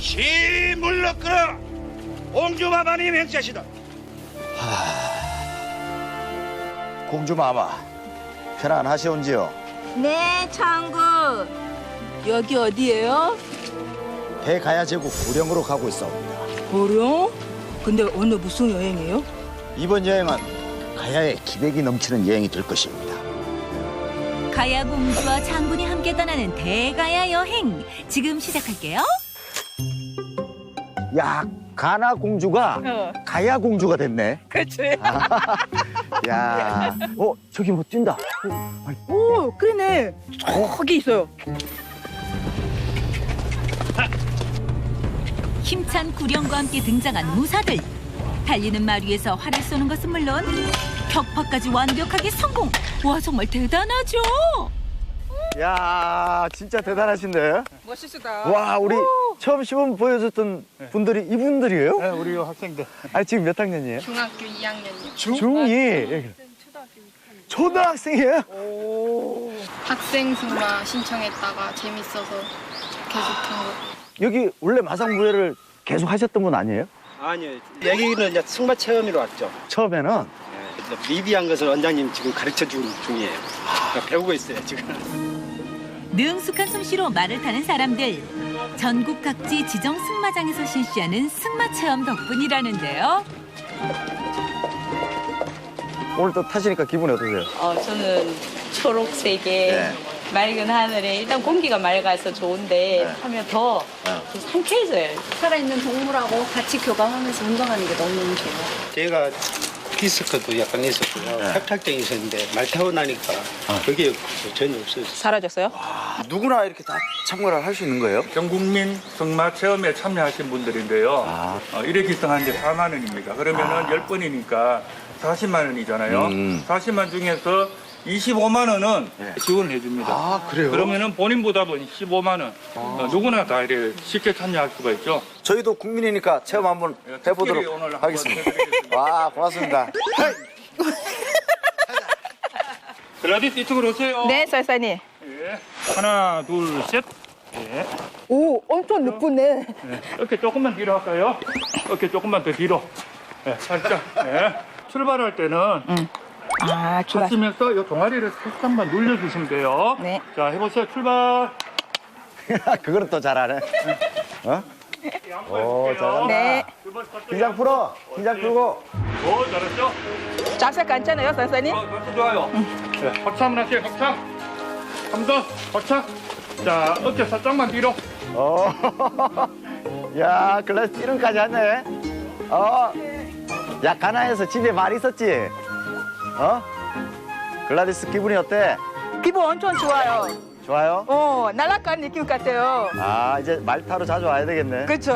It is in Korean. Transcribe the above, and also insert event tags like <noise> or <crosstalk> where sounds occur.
시 물러끌어 공주마마님 행차시다 공주마마 편안하시온지요? 네, 창구. 여기 어디예요? 대가야 제국 구령으로 가고 있사옵니다. 고령? 근데 오늘 무슨 여행이에요? 이번 여행은 가야의 기백이 넘치는 여행이 될 것입니다. 가야 공주와 장군이 함께 떠나는 대가야 여행 지금 시작할게요. 야 가나 공주가 어, 가야 공주가 됐네. 그치. 야, 어 저기 뭐 뛴다. 오, 그러네. 저기 있어요. 힘찬 구령과 함께 등장한 무사들. 달리는 말 위에서 활을 쏘는 것은 물론 격파까지 완벽하게 성공. 와 정말 대단하죠. 야 진짜 대단하신데. 멋있다. 와 우리 처음 시범 보여줬던 분들이 이분들이에요? 네, 우리 학생들. 아 지금 몇 학년이에요? 중학교 2학년이요. 중2. 초등학생이에요? 학생 승마 신청했다가 재밌어서 계속 탄 거. 여기 원래 마상 무예를 계속 하셨던 분 아니에요? 아니요. 여기는 이제 승마 체험으로 왔죠. 처음에는 네, 미비한 것을 원장님 지금 가르쳐 준 중이에요. 그러니까 배우고 있어요, 지금. 능숙한 솜씨로 말을 타는 사람들. 전국 각지 지정 승마장에서 실시하는 승마 체험 덕분이라는데요. 오늘 또 타시니까 기분이 어떠세요? 어, 저는 초록색에 네. 맑은 하늘에 일단 공기가 맑아서 좋은데 네. 하면 더, 더 상쾌해져요. 살아있는 동물하고 같이 교감하면서 운동하는 게 너무 좋아요. 제가 디스크도 약간 있었고요. 네. 협착증이 있었는데 말 타고 나니까 그게 전혀 없어요. 사라졌어요? 누구나 이렇게 다 참가를 할 수 있는 거예요? 전 국민 승마 체험에 참여하신 분들인데요. 아. 어, 1회 기성한 게 4만 원입니다. 그러면은 10번이니까 40만 원이잖아요. 음. 40만 중에서 25만 원은 네. 지원을 해줍니다. 아, 그래요? 그러면은 본인 보답은 15만 원. 어, 누구나 다 이렇게 쉽게 참여할 수가 있죠. 저희도 국민이니까 체험 한번 예, 특별히 해보도록 오늘 한번 하겠습니다. 해드리겠습니다. 와 고맙습니다. 글라디스 이쪽으로 오세요. 네, 설사님. 예. 하나, 둘, 셋. 예. 오, 엄청 늦었네. 네. 어깨 조금만 뒤로 할까요? 어깨 조금만 더 뒤로. 네, 살짝. 네. 출발할 때는 아, 좋아. 하시면서 이 동아리를 살짝만 눌려주시면 돼요. 네. 자, 해보세요. 출발. <laughs> 그거는 또 잘하네. 어? 오, 잘한다. 네. 긴장 풀어. 긴장 풀고. 오, 잘했죠? 자세 괜찮아요, 설사님? 어, merci 좋아요. 네, 합차 한번 하세요. 합차. 한 번, 합차. 자, 어깨 살짝만 뒤로. 어. <laughs> 야, 글라스 찌른까지 하네. 어. 야, 가나에서 집에 말 있었지? 어? 글라디스 기분이 어때? 기분 엄청 좋아요. 좋아요? 어, 날아가는 느낌 같아요. 아, 이제 말 타러 자주 와야 되겠네. 그렇죠.